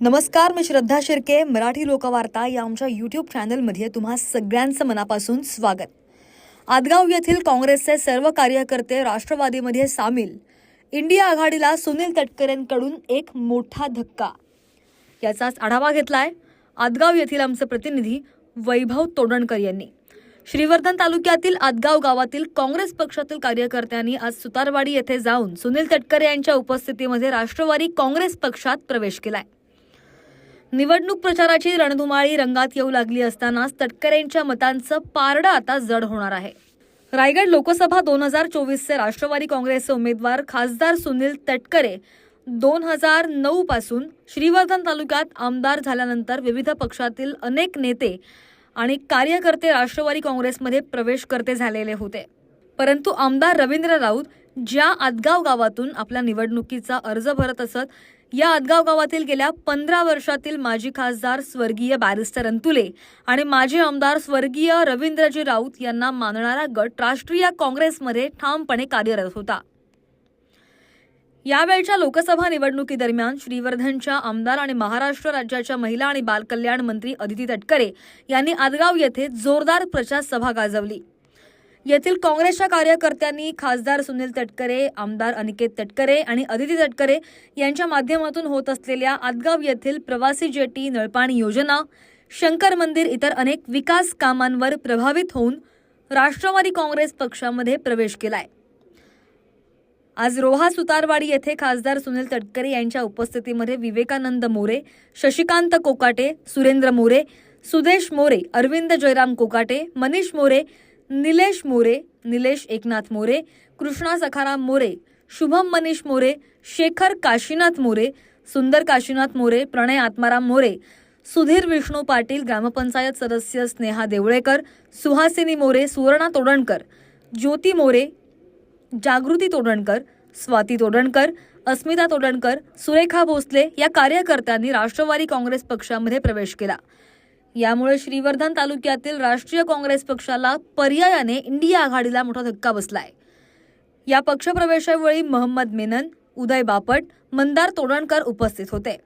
नमस्कार मी श्रद्धा शिर्के मराठी लोकवार्ता या आमच्या यूट्यूब चॅनलमध्ये तुम्हा सगळ्यांचं मनापासून स्वागत. आदगाव येथील काँग्रेसचे सर्व कार्यकर्ते राष्ट्रवादीमध्ये सामील. इंडिया आघाडीला सुनील तटकरेंकडून एक मोठा धक्का. याचाच आढावा घेतलाय आदगाव येथील आमचे प्रतिनिधी वैभव तोडणकर यांनी. श्रीवर्धन तालुक्यातील आदगाव गावातील काँग्रेस पक्षातील कार्यकर्त्यांनी आज सुतारवाडी येथे जाऊन सुनील तटकरे यांच्या उपस्थितीमध्ये राष्ट्रवादी काँग्रेस पक्षात प्रवेश केलाय. निवडणूक प्रचाराची रणधुमाळी रंगात येऊ लागली असतानाच तटकरेंच्या मतांचं पारडं आता जड होणार आहे. रायगड लोकसभा दोन हजार चोवीसचे राष्ट्रवादी काँग्रेसचे उमेदवार खासदार सुनील तटकरे दोन हजार नऊ पासून श्रीवर्धन तालुक्यात आमदार झाल्यानंतर विविध पक्षातील अनेक नेते आणि कार्यकर्ते राष्ट्रवादी काँग्रेसमध्ये प्रवेश करते झालेले होते. परंतु आमदार रवींद्र राऊत ज्या आदगाव गावातून आपल्या निवडणुकीचा अर्ज भरत असत या आदगाव गावातील गेल्या पंधरा वर्षातील माजी खासदार स्वर्गीय बॅरिस्टर अंतुले आणि माजी आमदार स्वर्गीय रवींद्रजी राऊत यांना मानणारा गट राष्ट्रीय काँग्रेसमध्ये ठामपणे कार्यरत होता. यावेळच्या लोकसभा निवडणुकीदरम्यान श्रीवर्धनच्या आमदार आणि महाराष्ट्र राज्याच्या महिला आणि बालकल्याण मंत्री अदिती तटकरे यांनी आदगाव येथे जोरदार प्रचार सभा गाजवली. येथील काँग्रेसच्या कार्यकर्त्यांनी खासदार सुनील तटकरे आमदार अनिकेत तटकरे आणि अदिती तटकरे यांच्या माध्यमातून होत असलेल्या आदगाव येथील प्रवासी जेटी नळपाणी योजना शंकर मंदिर इतर अनेक विकास कामांवर प्रभावित होऊन राष्ट्रवादी काँग्रेस पक्षामध्ये प्रवेश केलाय. आज रोहा सुतारवाडी येथे खासदार सुनील तटकरे यांच्या उपस्थितीमध्ये विवेकानंद मोरे शशिकांत कोकाटे सुरेंद्र मोरे सुदेश मोरे अरविंद जयराम कोकाटे मनीष मोरे निलेश मोरे निलेश एकनाथ मोरे कृष्णा सखाराम मोरे शुभम मनीष मोरे शेखर काशीनाथ मोरे सुंदर काशीनाथ मोरे प्रणय आत्माराम मोरे सुधीर विष्णू पाटील ग्रामपंचायत सदस्य स्नेहा देवळेकर सुहासिनी मोरे सुवर्णा तोडणकर ज्योती मोरे जागृती तोडणकर स्वाती तोडणकर अस्मिता तोडणकर सुरेखा भोसले या कार्यकर्त्यांनी राष्ट्रवादी काँग्रेस पक्षामध्ये प्रवेश केला. यामुळे श्रीवर्धन तालुक्यातील राष्ट्रीय काँग्रेस पक्षाला पर्यायाने इंडिया आघाडीला मोठा धक्का बसलाय. या पक्षप्रवेशावेळी महम्मद मेनन उदय बापट मंदार तोडणकर उपस्थित होते.